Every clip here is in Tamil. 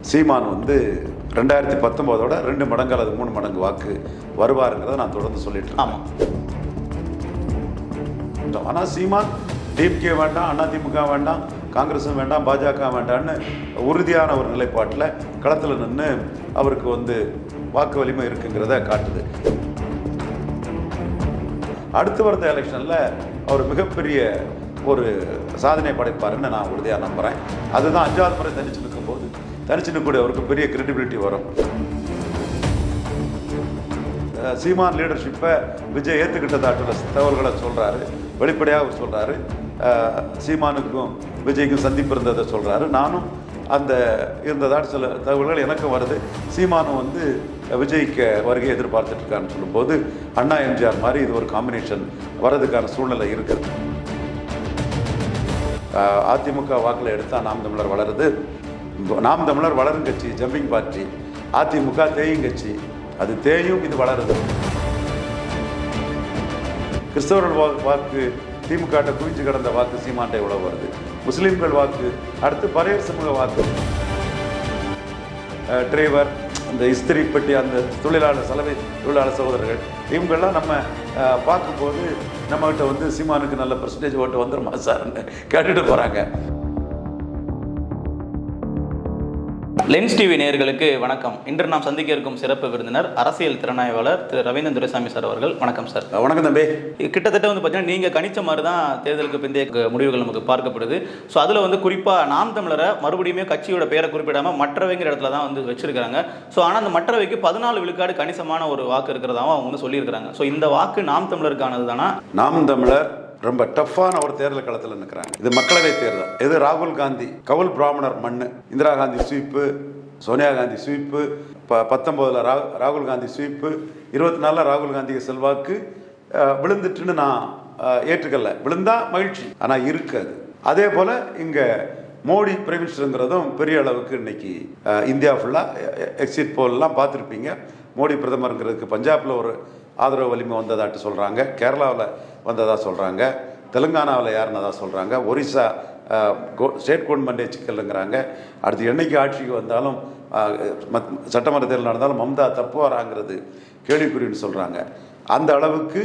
சீமான் வந்து ரெண்டாயிரத்தி பத்தொம்போதோட ரெண்டு மடங்கு அல்லது மூணு மடங்கு வாக்கு வருவாருங்கிறத நான் தொடர்ந்து சொல்லிட்டு ஆமாம். ஆனால் சீமான் டிஎம்கே வேண்டாம் அதிமுக வேண்டாம் காங்கிரஸும் வேண்டாம் பாஜக வேண்டாம்னு உறுதியான ஒரு நிலைப்பாட்டில் களத்தில் நின்று அவருக்கு வந்து வாக்கு வலிமை இருக்குங்கிறத காட்டுது. அடுத்து வந்த எலெக்ஷனில் அவர் மிகப்பெரிய ஒரு சாதனை படைப்பாருன்னு நான் உறுதியாக நம்புகிறேன் அதுதான் அஞ்சாவது முறை தனிச்சு நிற்கும்போது கூட அவருக்கு பெரிய கிரெடிபிலிட்டி வரும். சீமான் லீடர்ஷிப்பை விஜய் ஏற்றுக்கிட்டதாட்டுள்ள தகவல்களை சொல்கிறாரு வெளிப்படையாக அவர் சொல்கிறாரு சீமானுக்கும் விஜய்க்கும் சந்திப்பு இருந்ததை சொல்கிறாரு நானும் அந்த இருந்ததாட்டு சில தகவல்கள் எனக்கும் வருது. சீமானும் வந்து விஜய்க்கு வருகை எதிர்பார்த்துட்ருக்கான்னு சொல்லும்போது அண்ணா எம்ஜிஆர் மாதிரி இது ஒரு காம்பினேஷன் வர்றதுக்கான சூழ்நிலை இருக்குது. அதிமுக வாக்கில் எடுத்தால் நாம் தமிழர் வளருது. நாம் தமிழர் வளரும் கட்சி ஜம்பிங் பார்ட்டி அதிமுக தேயும் கட்சி அது தேயும் இது வளருது. கிறிஸ்தவர்கள் வா- வாக்கு திமுக குவிஞ்சு கிடந்த வாக்கு சீமாண்டை உழவு வருது? முஸ்லீம்கள் வாக்கு அடுத்து பரையர் சமூக வாக்கு. டிரைவர் அந்த இஸ்திரி பெட்டி அந்த தொழிலாளர் சலவை தொழிலாளர் சகோதரர்கள் இவங்கெல்லாம் நம்ம பார்க்கும்போது நம்மகிட்ட வந்து சீமானுக்கு நல்ல பர்சன்டேஜ் ஓட்டு வந்துருமா சார்னு கேட்டுட்டு போகிறாங்க லென்ஸ் டிவி நேயர்களுக்கு வணக்கம். இன்று நாம் சந்திக்க இருக்கும் சிறப்பு விருந்தினர் அரசியல் திறனாய்வாளர் திரு ரவீந்திரன் துரைசாமி சார் அவர்கள். வணக்கம் சார். வணக்கம் தம்பி. கிட்டத்தட்ட வந்து பார்த்தீங்கன்னா நீங்கள் கணிச்ச மாதிரி தான் தேர்தலுக்கு பிந்தைய முடிவுகள் நமக்கு பார்க்கப்படுது. ஸோ அதில் வந்து குறிப்பாக நாம் தமிழரை மறுபடியுமே கட்சியோட பேரை குறிப்பிடாமல் மற்றவைங்கிற இடத்துல தான் வந்து வச்சிருக்காங்க. ஸோ ஆனால் அந்த மற்றவைக்கு பதினாலு விழுக்காடு கணிசமான ஒரு வாக்கு இருக்கிறதாவும் அவங்க வந்து சொல்லியிருக்கிறாங்க. ஸோ இந்த வாக்கு நாம் தமிழருக்கானது தானா நாம் தமிழர் ரொம்ப டஃப்பான ஒரு தேர்தல் களத்தில் நிற்கிறாங்க இது மக்களவை தேர்தல். இது ராகுல் காந்தி கவுல் பிராமணர் மண்ணு இந்திரா காந்தி ஸ்வீப்பு சோனியா காந்தி ஸ்வீப்பு ப பத்தொம்போதில் ரா ராகுல் காந்தி ஸ்வீப்பு இருபத்தி நாலில் ராகுல் காந்திக்கு செல்வாக்கு விழுந்துட்டுன்னு நான் ஏற்றுக்கல. விழுந்தா மகிழ்ச்சி ஆனால் இருக்காது. அதே போல் இங்கே மோடி பிரைம் மினிஸ்டருங்கிறதும் பெரிய அளவுக்கு இன்னைக்கு இந்தியா ஃபுல்லாக எக்ஸிட் போல்லாம் பார்த்துருப்பீங்க. மோடி பிரதமருங்கிறதுக்கு பஞ்சாபில் ஒரு ஆதரவு வலிமை வந்ததாட்டு சொல்கிறாங்க கேரளாவில் வந்ததாக சொல்கிறாங்க தெலுங்கானாவில் யாருனதாக சொல்கிறாங்க ஒரிசா கோ- ஸ்டேட் கவர்மெண்ட்டே சிக்கலுங்கிறாங்க அடுத்து என்னைக்கு ஆட்சிக்கு வந்தாலும் மத்- சட்டமன்ற தேர்தல் நடந்தாலும் மம்தா தப்புவாராங்கிறது கேள்விக்குறின்னு சொல்கிறாங்க அந்த அளவுக்கு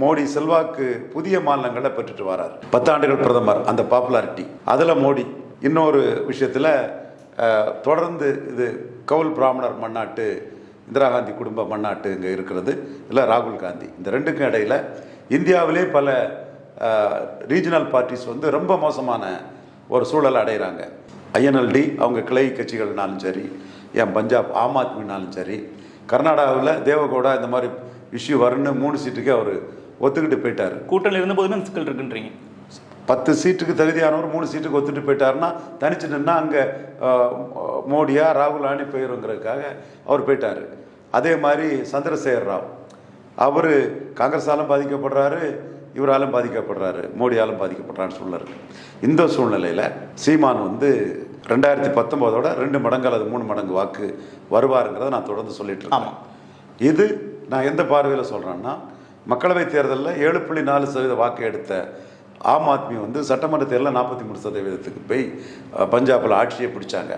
மோடி செல்வாக்கு புதிய மாநிலங்களை பெற்றுட்டு வரார். பத்தாண்டுகள் பிரதமர் அந்த பாப்புலாரிட்டி. அதில் மோடி இன்னொரு விஷயத்தில் தொடர்ந்து இது கவுல் பிராமணர் மன்னாட்டு இந்திரா காந்தி குடும்ப மன்னாட்டு இங்கே இருக்கிறது இல்லை ராகுல் காந்தி. இந்த ரெண்டுக்கும் இடையில் இந்தியாவிலே பல ரீஜனல் பார்ட்டிஸ் வந்து ரொம்ப மோசமான ஒரு சூழலை அடைகிறாங்க ஐஎன்எல்டி அவங்க கிளை கட்சிகள்னாலும் சரி ஏன் பஞ்சாப் ஆம் ஆத்மினாலும் சரி கர்நாடகாவில் தேவகவுடா இந்த மாதிரி இஷ்யூ வரும்னு மூணு சீட்டுக்கே அவர் ஒத்துக்கிட்டு போயிட்டார். கூட்டணியில் இருந்தபோதுமே சிக்கல் இருக்குன்றீங்க. பத்து சீட்டுக்கு தகுதியானவர் மூணு சீட்டுக்கு ஒத்துட்டு போயிட்டாருன்னா தனிச்சு நின்னா அங்கே மோடியா ராகுல் ஆணி போயிருங்கிறதுக்காக அவர் போயிட்டார். அதே மாதிரி சந்திரசேகர் ராவ். அவர் காங்கிரஸாலும் பாதிக்கப்படுறாரு இவராலும் பாதிக்கப்படுறாரு மோடியாலும் பாதிக்கப்படுறான்னு சூழ்நிலை இந்த சூழ்நிலையில் சீமான் வந்து ரெண்டாயிரத்தி பத்தொம்போதோட ரெண்டு மடங்கு அல்லது மூணு மடங்கு வாக்கு வருவாருங்கிறத நான் தொடர்ந்து சொல்லிட்டு இருக்கேன். இது நான் எந்த பார்வையில் சொல்கிறேன்னா மக்களவைத் தேர்தலில் ஏழு புள்ளி நாலு சதவீத வாக்கு எடுத்த ஆம் ஆத்மி வந்து சட்டமன்ற தேர்தலில் நாற்பத்தி மூணு சதவீதத்துக்கு போய் பஞ்சாபில் ஆட்சியை பிடிச்சாங்க.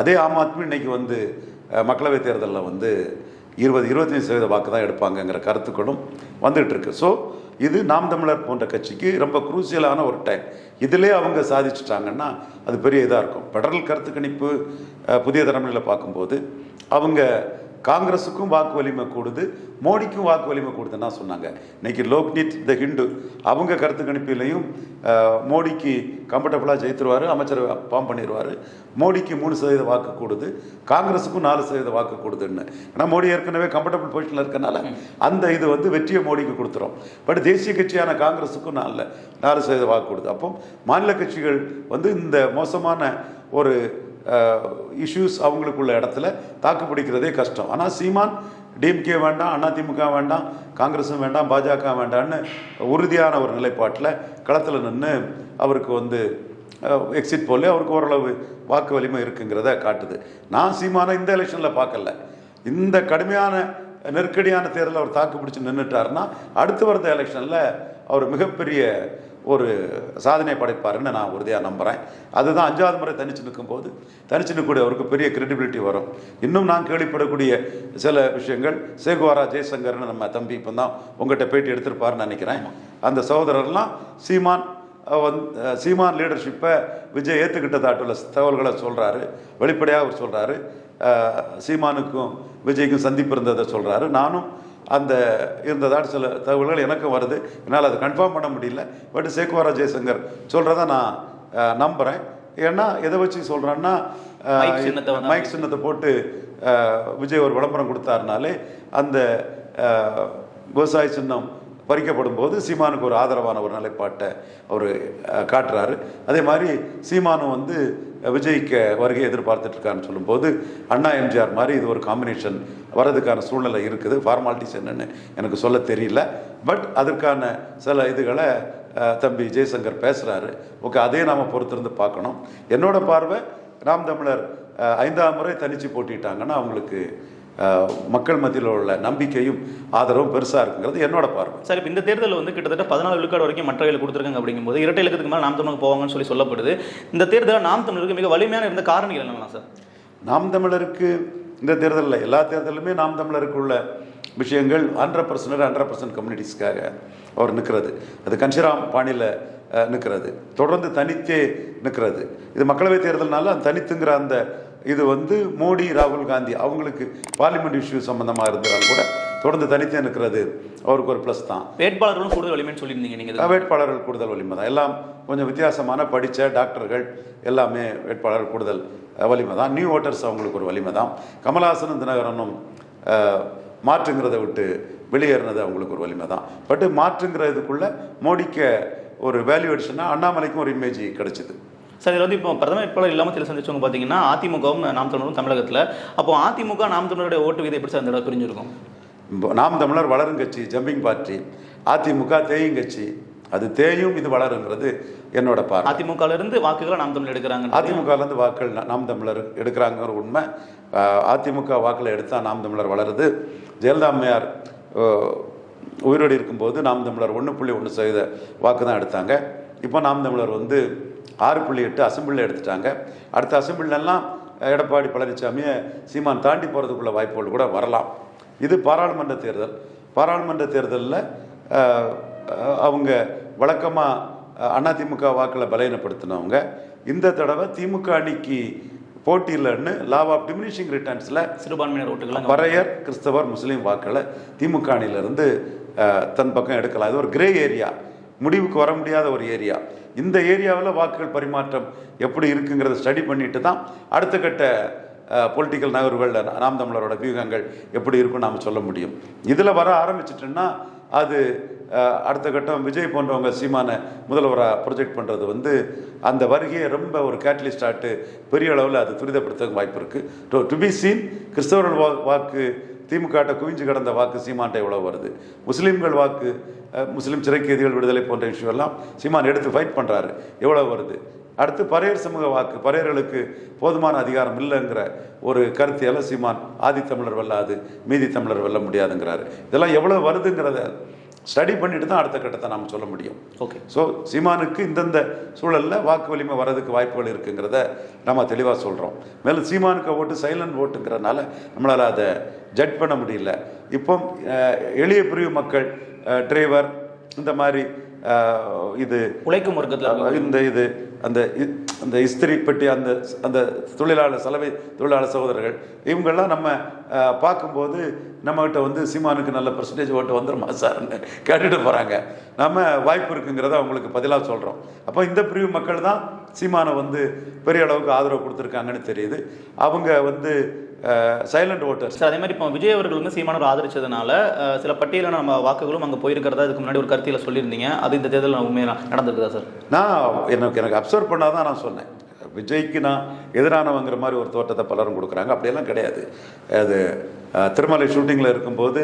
அதே ஆம் ஆத்மி இன்னைக்கு வந்து மக்களவைத் தேர்தலில் வந்து இருபது இருபத்தஞ்சு சதவீத வாக்கு தான் எடுப்பாங்கங்கிற கருத்துக்களும் வந்துகிட்ருக்கு ஸோ இது நாம் தமிழர் போன்ற கட்சிக்கு ரொம்ப குரூசியலான ஒரு டைம் இதிலே அவங்க சாதிச்சிட்டாங்கன்னா அது பெரிய இதாக இருக்கும். பெடரல் கருத்து கணிப்பு புதிய தலைமுறையில் பார்க்கும்போது அவங்க காங்கிரஸுக்கும் வாக்கு வலிமை கூடுது மோடிக்கும் வாக்கு வலிமை கூடுதுன்னா சொன்னாங்க. இன்னைக்கு லோக்னித் த ஹிண்டு அவங்க கருத்து கணிப்பிலையும் மோடிக்கு கம்ஃபர்டபுளாக ஜெயித்துருவார் அமைச்சர் ஃபார்ம் பண்ணிடுவார் மோடிக்கு மூணு சதவீத வாக்கு கூடுது காங்கிரஸுக்கும் நாலு சதவீத வாக்கு கூடுதுன்னு. ஏன்னா மோடி ஏற்கனவே கம்ஃபர்டபுள் பொசிஷனில் இருக்கனால அந்த இது வந்து வெற்றியை மோடிக்கு கொடுத்துரும். பட் தேசிய கட்சியான காங்கிரஸுக்கும் நாலு நாலு சதவீத வாக்கு கொடுது. அப்போ மாநில கட்சிகள் வந்து இந்த மோசமான ஒரு இஷ்யூஸ் அவங்களுக்குள்ள இடத்துல தாக்கு பிடிக்கிறதே கஷ்டம். ஆனால் சீமான் டிஎம்கே வேண்டாம் அதிமுக வேண்டாம் காங்கிரஸும் வேண்டாம் பாஜக வேண்டாம்னு உறுதியான ஒரு நிலைப்பாட்டில் களத்தில் நின்று அவருக்கு வந்து எக்ஸிட் போல அவருக்கு ஓரளவு வாக்கு வலிமை இருக்குங்கிறத காட்டுது. நான் சீமானை இந்த எலெக்ஷனில் பார்க்கல. இந்த கடுமையான நெருக்கடியான தேர்தலில் அவர் தாக்கு பிடிச்சி நின்றுட்டாருன்னா அடுத்து வரத எலெக்ஷனில் அவர் மிகப்பெரிய ஒரு சாதனை படைப்பாருன்னு நான் உறுதியாக நம்புகிறேன் அதுதான் அஞ்சாவது முறை தனிச்சு நிற்கும்போது தனிச்சு நிற்கக்கூடிய அவருக்கு பெரிய கிரெடிபிலிட்டி வரும். இன்னும் நான் கேள்விப்படக்கூடிய சில விஷயங்கள் சேகுவாரா ஜெய்சங்கர்னு நம்ம தம்பி இப்போ தான் உங்கள்கிட்ட பேட்டி எடுத்திருப்பாருன்னு நினைக்கிறேன். அந்த சகோதரர்லாம் சீமான் வந் வந்து சீமான் லீடர்ஷிப்பை விஜய் ஏற்றுக்கிட்டதாட்டுள்ள தகவல்களை சொல்கிறாரு வெளிப்படையாக அவர் சொல்கிறாரு சீமானுக்கும் விஜய்க்கும் சந்திப்பு இருந்ததை சொல்கிறாரு நானும் அந்த இருந்ததாட்டு சில தகவல்கள் எனக்கும் வருது. என்னால் அதை கன்ஃபார்ம் பண்ண முடியல. பட் சேக்குவாரா ஜெயசங்கர் சொல்கிறத நான் நம்புகிறேன் ஏன்னா எதை வச்சு சொல்கிறேன்னா மைக் சின்னத்தை வந்து- மைக் சின்னத்தை போட்டு விஜய் ஒரு விளம்பரம் கொடுத்தாருனாலே அந்த விவசாய சின்னம் பறிக்கப்படும் போது சீமானுக்கு ஒரு ஆதரவான ஒரு நிலைப்பாட்டை அவர் காட்டுறாரு. அதே மாதிரி சீமானும் வந்து விஜய்க்கு வருகை எதிர்பார்த்துட்ருக்கான்னு சொல்லும்போது அண்ணா எம்ஜிஆர் மாதிரி இது ஒரு காம்பினேஷன் வர்றதுக்கான சூழ்நிலை இருக்குது. ஃபார்மாலிட்டிஸ் என்னென்னு எனக்கு சொல்ல தெரியல. பட் அதற்கான சில இதுகளை தம்பி ஜெய்சங்கர் பேசுகிறாரு ஓகே அதே நாம் பொறுத்திருந்து பார்க்கணும். என்னோட பார்வை நாம் தமிழர் ஐந்தாம் முறை தனித்து போட்டிட்டாங்கன்னா அவங்களுக்கு மக்கள் மத்தியில் உள்ள நம்பிக்கையும் ஆதரவும் பெருசாக இருக்குங்கிறது என்னோட பார்வை. சார் இப்போ இந்த தேர்தலில் வந்து கிட்டத்தட்ட பதினாலு விழுக்காடு வரைக்கும் மற்றவையில் கொடுத்துருக்காங்க அப்படிங்கும்போது இரட்டை இலக்கத்துக்கு மேலே நாம் தமிழுக்கு போவாங்கன்னு சொல்லி சொல்லப்படுது. இந்த தேர்தலில் நாம் தமிழருக்கு மிக வலிமையான இருந்த காரணிகள் என்னெல்லாம் சார்? நாம் தமிழருக்கு இந்த தேர்தலில் எல்லா தேர்தலுமே நாம் தமிழருக்கு உள்ள விஷயங்கள் ஹண்ட்ரட் பர்சன்ட் ஹண்ட்ரட் பர்சன்ட் கம்யூனிட்டிஸ்க்காக அவர் நிற்கிறது அது கன்ஷிராம் பாணியில் நிற்கிறது தொடர்ந்து தனித்தே நிற்கிறது இது மக்களவைத் தேர்தல்னால தனித்துங்கிற அந்த இது வந்து மோடி ராகுல் காந்தி அவங்களுக்கு பார்லிமெண்ட் இஷ்யூ சம்மந்தமாக இருந்தாலும் கூட தொடர்ந்து தனித்தே நிற்கிறது அவருக்கு ஒரு ப்ளஸ் தான். வேட்பாளர்களும் கூடுதல் வலிமைன்னு சொல்லியிருந்தீங்க நீங்கள் வேட்பாளர்கள் கூடுதல் வலிமை தான். எல்லாம் கொஞ்சம் வித்தியாசமான படித்த டாக்டர்கள் எல்லாமே வேட்பாளர் கூடுதல் வலிமை தான். நியூ ஓட்டர்ஸ் அவங்களுக்கு ஒரு வலிமை தான். கமல்ஹாசனும் தினகரனும் மாற்றுங்கிறத விட்டு வெளியேறினது அவங்களுக்கு ஒரு வலிமை தான். பட் மாற்றுங்கிறதுக்குள்ள மோடிக்கு ஒரு வேல்யூ அடிஷனாக அண்ணாமலைக்கும் ஒரு இமேஜ் கிடைச்சிது. சார் இதில் வந்து இப்போ பிரதம வேட்பாளர் இல்லாமல் சில சந்திச்சவங்க பார்த்தீங்கன்னா அதிமுகவும் நாம் தமிழரும் தமிழகத்தில். அப்போ அதிமுக நாம் தமிழருடைய ஓட்டு வீதம் எப்படி சார் இந்த தடவை பிரிஞ்சிருக்கும்? இப்போ நாம் தமிழர் வளரும் கட்சி ஜம்பிங் பார்ட்டி அதிமுக தேயும் கட்சி அது தேயும் இது வளருங்கிறது என்னோட பார்வை. அதிமுகல இருந்து வாக்குகளை நாம் தமிழ் எடுக்கிறாங்க அதிமுகலேருந்து வாக்கள் நாம் தமிழர் எடுக்கிறாங்கிற உண்மை. அதிமுக வாக்கில் எடுத்தால் நாம் தமிழர் வளருது. ஜெயலலிதா அம்மையார் உயிரோடு இருக்கும்போது நாம் தமிழர் ஒன்று புள்ளி ஒன்று சதவீத வாக்கு தான் எடுத்தாங்க. இப்போ நாம் தமிழர் வந்து ஆறு புள்ளி எட்டு அசம்பிளியில் எடுத்துட்டாங்க. அடுத்த அசம்பிளிலெல்லாம் எடப்பாடி பழனிசாமியை சீமான் தாண்டி போகிறதுக்குள்ள வாய்ப்புகள் கூட வரலாம். இது பாராளுமன்ற தேர்தல். பாராளுமன்ற தேர்தலில் அவங்க வழக்கமாக அதிமுக வாக்கில் பலவீனப்படுத்தினவங்க. இந்த தடவை திமுக அணிக்கு போட்டி இல்லைன்னு லாவ் ஆஃப் டிமினிஷிங் ரிட்டர்ன்ஸில் சிறுபான்மையினர் ஓட்டுகள் பறையர் கிறிஸ்தவர் முஸ்லீம் வாக்களை திமுக அணியிலிருந்து தன் பக்கம் எடுக்கலாம். இது ஒரு கிரே ஏரியா முடிவுக்கு வர முடியாத ஒரு ஏரியா. இந்த ஏரியாவில் வாக்குகள் பரிமாற்றம் எப்படி இருக்குங்கிறத ஸ்டடி பண்ணிட்டு தான் அடுத்த கட்ட பொலிட்டிக்கல் நகர்வுகளில் நாம் தமிழரோட வியூகங்கள் எப்படி இருக்குன்னு நாம் சொல்ல முடியும். இதில் வர ஆரம்பிச்சிட்டோன்னா அது அடுத்த கட்டம் விஜய் போன்றவங்க சீமான முதல்வராக ப்ரொஜெக்ட் பண்ணுறது வந்து அந்த வருகையை ரொம்ப ஒரு கேட்டலிஸ்ட் ஆட்டு பெரிய அளவில் அது துரிதப்படுத்த வாய்ப்பு இருக்குது டு பி சீன் கிறிஸ்தவர்கள் வா வாக்கு திமுகட்ட குவிஞ்சு கிடந்த வாக்கு சீமான்ட்ட எவ்வளோ வருது? முஸ்லீம்கள் வாக்கு முஸ்லீம் சிறைக்கைதிகள் விடுதலை போன்ற விஷயம் எல்லாம் சீமான் எடுத்து ஃபைட் பண்ணுறாரு எவ்வளோ வருது? அடுத்து பறையர் சமூக வாக்கு பறையர்களுக்கு போதுமான அதிகாரம் இல்லைங்கிற ஒரு கருத்தியால் சீமான் ஆதி தமிழர் வெல்லாது மீதி தமிழர் வெல்ல முடியாதுங்கிறாரு. இதெல்லாம் எவ்வளோ வருதுங்கிறத ஸ்டடி பண்ணிட்டு தான் அடுத்த கட்டத்தை நாம் சொல்ல முடியும். ஓகே ஸோ சீமானுக்கு இந்தந்த சூழலில் வாக்கு வலிமை வர்றதுக்கு வாய்ப்புகள் இருக்குங்கிறத நம்ம தெளிவாக சொல்கிறோம் மேலும் சீமானுக்கு ஓட்டு சைலண்ட் ஓட்டுங்கிறனால நம்மளால் அதை ஜட்ஜ் பண்ண முடியல. இப்போ எளிய பிரிவு மக்கள் டிரைவர் இந்த மாதிரி இது உழைக்கும் வர்க்கத்தில் இந்த இது அந்த அந்த இஸ்திரி பெட்டி அந்த அந்த தொழிலாளர் சலவை தொழிலாளர் சகோதரர்கள் இவங்கெல்லாம் நம்ம பார்க்கும்போது நம்மகிட்ட வந்து சீமானுக்கு நல்ல பர்சன்டேஜ் ஓட்டு வந்துருமா சார்னு கேட்டுட்டு போகிறாங்க நம்ம வாய்ப்பு இருக்குங்கிறத அவங்களுக்கு பதிலாக சொல்கிறோம் அப்போ இந்த பிரிவு மக்கள் தான் சீமானை வந்து பெரிய அளவுக்கு ஆதரவு கொடுத்துருக்காங்கன்னு தெரியுது. அவங்க வந்து சைலண்ட் ஓட்டர்ஸ் சார் அதே மாதிரி இப்போ விஜய் அவர்கள் வந்து சீமானவர் ஆதரிச்சதுனால சில பட்டியலான நம்ம வாக்குகளும் அங்கே போயிருக்கிறதா இதுக்கு முன்னாடி ஒரு கருத்தியில் சொல்லியிருந்தீங்க. அது இந்த தேர்தலில் உண்மையாக நடந்திருக்குதா சார்? நான் எனக்கு எனக்கு அப்சர்வ் பண்ணாதான் நான் சொன்னேன். விஜய்க்கு நான் எதிரானவங்கிற மாதிரி ஒரு தோட்டத்தை பலரும் கொடுக்குறாங்க. அப்படியெல்லாம் கிடையாது. அது திருமலை ஷூட்டிங்கில் இருக்கும்போது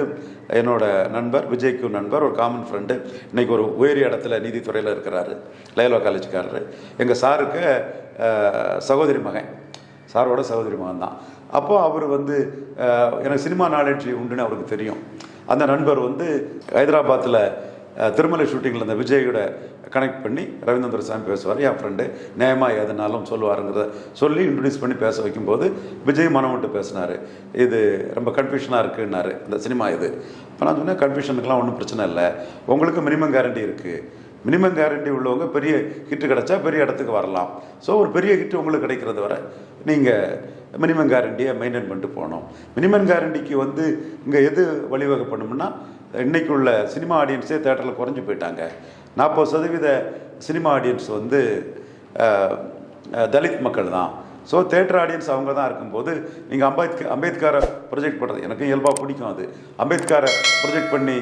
என்னோட நண்பர் விஜய்க்கு நண்பர் ஒரு காமன் ஃப்ரெண்டு இன்னைக்கு ஒரு உயரிய இடத்துல நீதித்துறையில் இருக்கிறாரு லயலோ காலேஜ்காரரு. எங்கள் சாருக்கு சகோதரி மகன். சாரோட சகோதரி மகன் தான் அப்போ அவர் வந்து எனக்கு சினிமா நாலேஜ் உண்டுன்னு அவருக்கு தெரியும். அந்த நண்பர் வந்து ஹைதராபாத்தில் திருமலை ஷூட்டிங்கில் அந்த விஜயோட கனெக்ட் பண்ணி ரவீந்திர சாமி பேசுவார். என் ஃப்ரெண்டு நேயமாக எதுனாலும் சொல்லுவாருங்கிறத சொல்லி இன்ட்ரடியூஸ் பண்ணி பேச வைக்கும்போது விஜய் மனம் விட்டு பேசினார். இது ரொம்ப கன்ஃபியூஷனாக இருக்குன்னாரு. இந்த சினிமா இது. இப்போ நான் சொன்னேன் கன்ஃபியூஷனுக்குலாம் ஒன்றும் பிரச்சனை இல்லை. உங்களுக்கு மினிமம் கேரண்டி இருக்குது மினிமம் கேரண்டி உள்ளவங்க பெரிய ஹிட்டு கிடைச்சா பெரிய இடத்துக்கு வரலாம். ஸோ ஒரு பெரிய ஹிட்டு உங்களுக்கு கிடைக்கிறது வர நீங்கள் மினிமம் கேரண்டியை மெயின்டைன் பண்ணிட்டு போகணும். மினிமம் கேரண்டிக்கு வந்து இங்கே எது வழிவகை பண்ணும்னா இன்றைக்கு உள்ள சினிமா ஆடியன்ஸே தேட்டரில் குறைஞ்சி போயிட்டாங்க. நாற்பது சதவீத சினிமா ஆடியன்ஸ் வந்து தலித் மக்கள் தான். ஸோ தேட்டர் ஆடியன்ஸ் அவங்க தான் இருக்கும்போது நீங்கள் அம்பேத்கர் அம்பேத்கரை ப்ரொஜெக்ட் பண்ணுறது எனக்கு இயல்பாக பிடிக்கும் அது. அம்பேத்கரை ப்ரொஜெக்ட் பண்ணி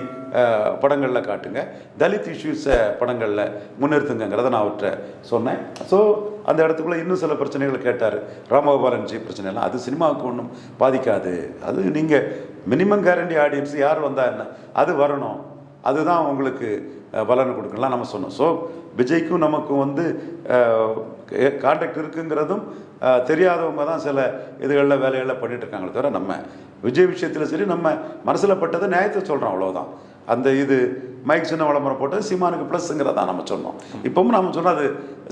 படங்களில் காட்டுங்க. தலித் இஷ்யூஸை படங்களில் முன்னிறுத்துங்கிறத நான் அவர்கிட்ட சொன்னேன். ஸோ அந்த இடத்துக்குள்ளே இன்னும் சில பிரச்சனைகள் கேட்டார். ராமகோபாலன்ஜி பிரச்சனைலாம் அது சினிமாவுக்கு ஒன்றும் பாதிக்காது. அது நீங்கள் மினிமம் கேரண்டி ஆடியன்ஸ் யார் வந்தால் என்ன? அது வரணும். அதுதான் உங்களுக்கு பலன் கொடுக்கலாம் நம்ம சொன்னோம். ஸோ விஜய்க்கும் நமக்கும் வந்து கான்டாக்ட் இருக்குங்கிறதும் தெரியாதவங்க தான் சில இதுகளில் வேலைகளில் பண்ணிட்டு இருக்காங்களே தவிர நம்ம விஜய் விஷயத்தில் சரி நம்ம மனசில் பட்டதை நியாயத்தை சொல்கிறோம் அவ்வளோதான் அந்த இது மைக் சின்ன விளம்பரம் போட்டது சீமானுக்கு ப்ளஸ்ங்கிறதா நம்ம சொன்னோம். இப்பவும் நம்ம சொன்னது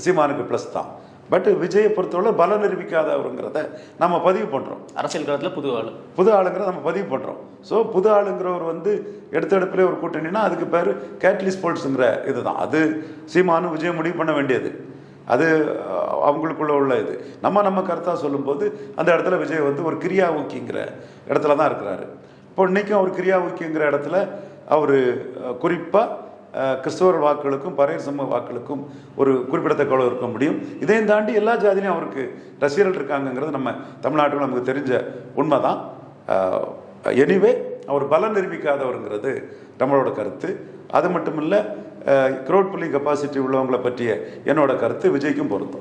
சீமானுக்கு ப்ளஸ் தான். பட் விஜயை பொறுத்தவரை பலம் நிரூபிக்காதவருங்கிறத நம்ம பதிவு பண்ணுறோம் அரசியல் களத்தில் புது ஆள். புது ஆளுங்கிற நம்ம பதிவு பண்ணுறோம் ஸோ புது ஆளுங்கிறவர் வந்து எடுத்த எடுப்பிலே ஒரு கூட்டணினா அதுக்கு பேர் கேட்லிஸ் ஸ்போர்ட்ஸுங்கிற இதுதான். அது சீமானு விஜயம் முடிவு பண்ண வேண்டியது. அது அவங்களுக்குள்ள உள்ள இது. நம்ம நம்ம கருத்தாக சொல்லும்போது அந்த இடத்துல விஜய் வந்து ஒரு கிரியா ஊக்கிங்கிற இடத்துல தான் இருக்கிறாரு. இப்போ இன்னைக்கும் அவர் கிரியா ஊக்கிங்கிற இடத்துல அவர் குறிப்பாக கிறிஸ்தவர் வாக்குகளுக்கும் பறையர் சமூக வாக்குகளுக்கும் ஒரு குறிப்பிடத்தக்க அளவு இருக்க முடியும். இதையும் தாண்டி எல்லா ஜாதியிலையும் அவருக்கு ரசிகர்கள் இருக்காங்கங்கிறது நம்ம தமிழ்நாட்டில் நமக்கு தெரிஞ்ச உண்மை தான் எனிவே அவர் பலம் நிரூபிக்காதவருங்கிறது நம்மளோட கருத்து. அது மட்டும் இல்லை க்ரௌட் புல்லிங் கெப்பாசிட்டி உள்ளவங்களை பற்றிய என்னோட கருத்து விஜய்க்கும் பொருந்தும்.